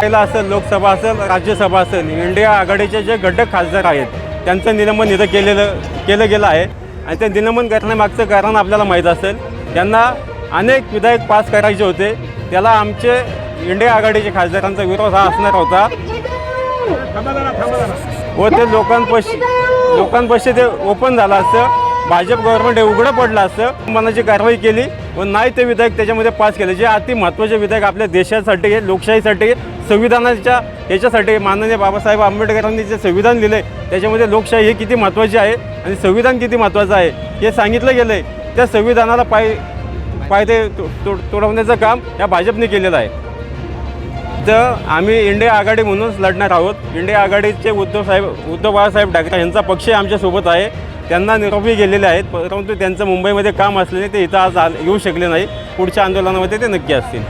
पहिला असेल लोकसभा असेल राज्यसभा असेल इंडिया आघाडीचे जे घटक खासदार आहेत त्यांचं निलंबन इथं केलेलं केलं गेलं आहे. आणि ते निलंबन करण्यामागचं कारण आपल्याला माहीत असेल त्यांना अनेक विधायक पास करायचे होते. त्याला आमचे इंडिया आघाडीचे खासदारांचा विरोध हा असणार होता. व ते लोकांपाशी लोकांपाशी ते ओपन झालं असतं. भाजप गव्हर्नमेंट हे उघडं पडलं असतं. मनाची कारवाई केली. व नाही ते विधेयक त्याच्यामध्ये पास केले. जे अति महत्त्वाचे विधेयक आपल्या देशासाठी लोकशाहीसाठी संविधानाच्या याच्यासाठी माननीय बाबासाहेब आंबेडकरांनी जे संविधान लिहिले त्याच्यामध्ये लोकशाही हे किती महत्त्वाची आहे आणि संविधान किती महत्त्वाचं आहे हे सांगितलं गेलं आहे त्या संविधानाला पाय पायदे तो- तो- तोडवण्याचं काम या भाजपने केलेलं आहे. तर आम्ही इंडिया आघाडी म्हणूनच लढणार आहोत इंडिया आघाडीचे उद्धव साहेब उद्धव बाळासाहेब ठाकरे यांचा पक्ष आमच्यासोबत आहे. त्यांना निरोपी गेलेले आहेत परंतु त्यांचं मुंबईमध्ये काम असल्याने ते इथं आज येऊ शकले नाही. पुढच्या आंदोलनामध्ये ते नक्की असतील.